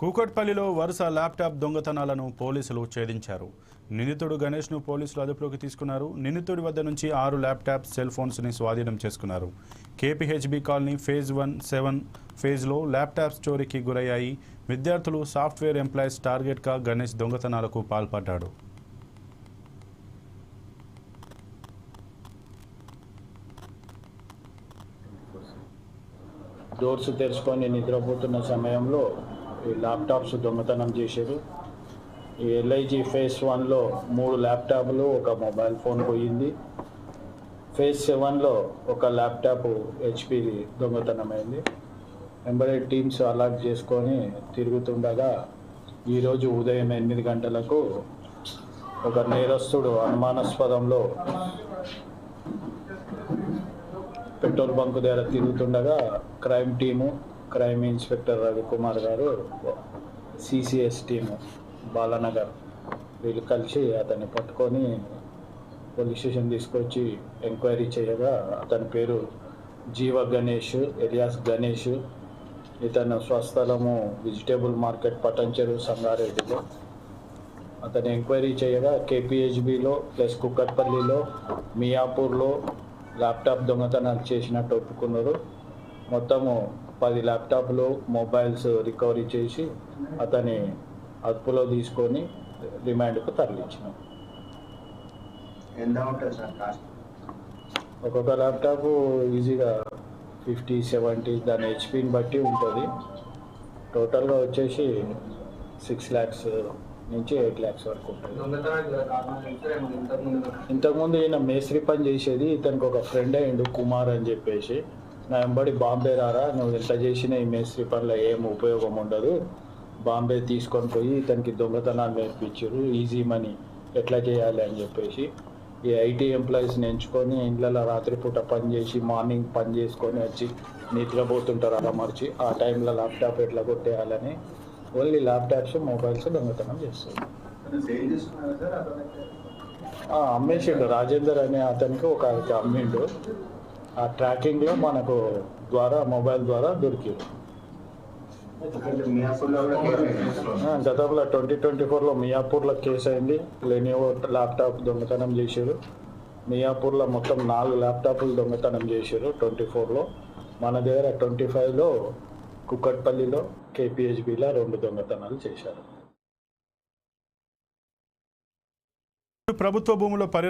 కూకట్పల్లిలో వరుస ల్యాప్టాప్ దొంగతనాలను పోలీసులు ఛేదించారు. నిందితుడు గణేష్ను పోలీసులు అదుపులోకి తీసుకున్నారు. నిందితుడి వద్ద నుంచి ఆరు ల్యాప్టాప్ సెల్ ఫోన్స్ని స్వాధీనం చేసుకున్నారు. KPHB colony phase one seven ఫేజ్లో ల్యాప్టాప్స్ చోరీకి గురయ్యాయి. విద్యార్థులు సాఫ్ట్వేర్ ఎంప్లాయీస్ టార్గెట్గా గణేష్ దొంగతనాలకు పాల్పడ్డాడు. డోర్స్ తెరుచుకొని నిద్రపోతున్న సమయంలో ఈ ల్యాప్టాప్స్ దొంగతనం చేశారు. ఈ ఎల్ఐజి ఫేస్ వన్లో మూడు ల్యాప్టాప్లు ఒక మొబైల్ ఫోన్ పోయింది. ఫేజ్ సెవెన్లో ఒక ల్యాప్టాప్ హెచ్పిది దొంగతనమైంది. ఎంబరేడ్ టీమ్స్ అలర్ట్ చేసుకొని తిరుగుతుండగా ఈరోజు ఉదయం ఎనిమిది గంటలకు ఒక నేరస్తుడు అనుమానాస్పదంలో పెట్రోల్ బంక్ దగ్గర తిరుగుతుండగా crime team crime inspector Ravikumar గారు సిసిఎస్ టీము బాలానగర్. వీళ్ళు కలిసి అతన్ని పట్టుకొని పోలీస్ స్టేషన్ తీసుకొచ్చి ఎంక్వైరీ చేయగా అతని పేరు జీవ గణేష్ ఎలియాస్ గణేష్. ఇతను స్వస్థలము వెజిటేబుల్ మార్కెట్ పటంచెరు సంగారెడ్డిలో. అతను ఎంక్వైరీ చేయగా కేపీహెచ్బిలో ప్లస్ కుక్కట్పల్లిలో మియాపూర్లో ల్యాప్టాప్ దొంగతనాలు చేసినట్టు ఒప్పుకున్నారు. మొత్తము పది ల్యాప్టాప్లు మొబైల్స్ రికవరీ చేసి అతని అదుపులో తీసుకొని రిమాండ్కు తరలించినాం. ఎంత ఉంటుంది సార్ కాస్ట్? ఒక్కొక్క ల్యాప్టాప్ ఈజీగా ఫిఫ్టీ సెవెంటీ దాని హెచ్పిని బట్టి ఉంటుంది. టోటల్గా వచ్చేసి సిక్స్ ల్యాక్స్ నుంచి ఎయిట్ ల్యాక్స్ వరకు ఉంటుంది. ఇంతకుముందు ఈయన మేస్త్రి పని చేసేది ఇతనికి ఒక ఫ్రెండ్ అయ్యిండు కుమార్ అని చెప్పేసి. నా వెంబడి బాంబే రారా? నువ్వు ఎంత చేసినా ఈ మేస్త్రి పనిలో ఏం ఉపయోగం ఉండదు. బాంబే తీసుకొని పోయి ఇతనికి దొంగతనాలు నేర్పించారు ఈజీ మనీ. ఎట్లా చేయాలి అని చెప్పేసి. ఈ ఐటీ ఎంప్లాయీస్ని ఎంచుకొని ఇండ్లలో రాత్రిపూట పని చేసి మార్నింగ్ పని చేసుకొని వచ్చి నిద్రపోతుంటారు అలా మర్చి ఆ టైంలో ల్యాప్టాప్ ఎట్లా కొట్టేయాలని ఓన్లీ ల్యాప్టాప్స్ మొబైల్స్ దొంగతనం చేస్తారు అమ్మేసిండు. రాజేందర్ అనే అతనికి ఒక అమ్మిండు. ఆ ట్రాకింగ్లో మనకు ద్వారా మొబైల్ ద్వారా దొరికింది. గతంలో ట్వంటీ ట్వంటీ ఫోర్లో మియాపూర్లో కేసు అయింది. లెనివో ల్యాప్టాప్ దొంగతనం చేశారు. మియాపూర్లో మొత్తం నాలుగు ల్యాప్టాప్లు దొంగతనం చేశారు ట్వంటీ ఫోర్లో. మన దగ్గర ట్వంటీ ఫైవ్లో కుక్కట్పల్లిలో కేపీహెచ్బిలో రెండు దొంగతనాలు చేశారు. ప్రభుత్వ భూముల పరి